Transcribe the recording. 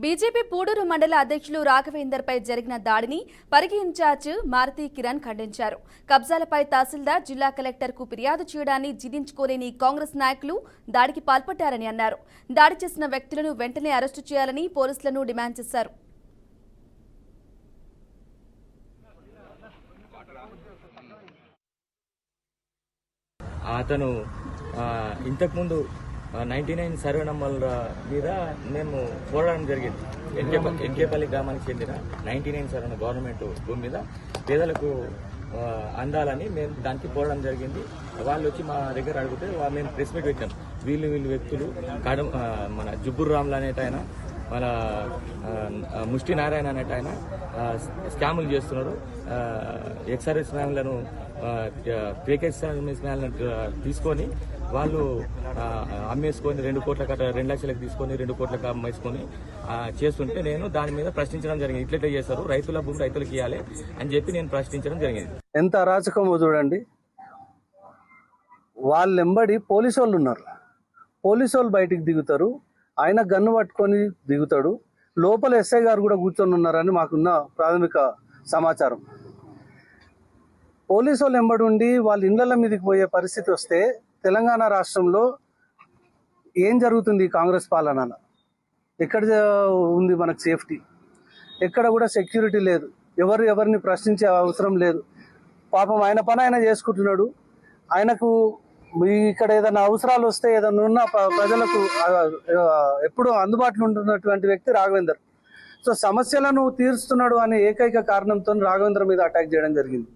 BJP Pudur మండల అధ్యక్షులు రాఘవేందర్పై జరిగిన దాడిని పరిగి ఇన్ఛార్జ్ మారుతి కిరణ్ ఖండించారు. కబ్జాలపై తహసీల్దార్ జిల్లా కలెక్టర్కు ఫిర్యాదు చేయడాన్ని జీర్ణించుకోలేని కాంగ్రెస్ నాయకులు దాడికి పాల్పడ్డారని అన్నారు. దాడి చేసిన వ్యక్తులను వెంటనే అరెస్టు చేయాలని పోలీసులను డిమాండ్ చేశారు. అతను ఇంతకుముందు నైంటీ నైన్ సర్వే నంబర్ల మీద మేము పోరాడడం జరిగింది. ఎన్కేపల్లి ఎన్కేపల్లి గ్రామానికి చెందిన నైంటీ నైన్ సర్వే గవర్నమెంట్ భూమి మీద పేదలకు అందాలని మేము దానికి పోరాడడం జరిగింది. వాళ్ళు వచ్చి మా దగ్గర అడిగితే మేము ప్రెస్ మీట్ పెట్టాం. వీళ్ళు వీళ్ళు వ్యక్తులు కడం మన జుబ్బుర్ రామ్లు అనేట ఆయన మన ముష్టి నారాయణ అనేట ఆయన స్కాములు చేస్తున్నారు ఎక్స్ఆర్ఎస్ మ్యాన్లను పేకేజ్ మ్యాన్లను తీసుకొని వాళ్ళు అమ్మేసుకొని రెండు కోట్ల కట్ట రెండు లక్షలకు తీసుకొని రెండు కోట్లకు అమ్మేసుకొని చేస్తుంటే నేను దాని మీద ప్రశ్నించడం జరిగింది. ఇట్లయితే చేస్తారు రైతుల భూమి రైతులకు ఇవ్వాలి అని చెప్పి నేను ప్రశ్నించడం జరిగింది. ఎంత అరాచకమో చూడండి. వాళ్ళెంబడి పోలీసు వాళ్ళు ఉన్నారు పోలీసు వాళ్ళు బయటికి దిగుతారు. ఆయన గన్ను పట్టుకొని దిగుతాడు. లోపల ఎస్ఐ గారు కూడా కూర్చొని ఉన్నారని మాకున్న ప్రాథమిక సమాచారం. పోలీసు వాళ్ళు ఎంబడి ఉండి వాళ్ళ ఇండ్ల మీదకి పోయే పరిస్థితి వస్తే తెలంగాణ రాష్ట్రంలో ఏం జరుగుతుంది కాంగ్రెస్ పాలన ఎక్కడ ఉంది మనకు సేఫ్టీ? ఎక్కడ కూడా సెక్యూరిటీ లేదు. ఎవరు ఎవరిని ప్రశ్నించే అవసరం లేదు. పాపం ఆయన పని ఆయన చేసుకుంటున్నాడు. ఆయనకు ఇక్కడ ఏదైనా అవసరాలు వస్తే ఏదైనా ఉన్న ప్రజలకు ఎప్పుడూ అందుబాటులో ఉంటున్నటువంటి వ్యక్తి రాఘవేందర్. సో సమస్యలను తీరుస్తున్నాడు అనే ఏకైక కారణంతో రాఘవేంద్ర మీద అటాక్ చేయడం జరిగింది.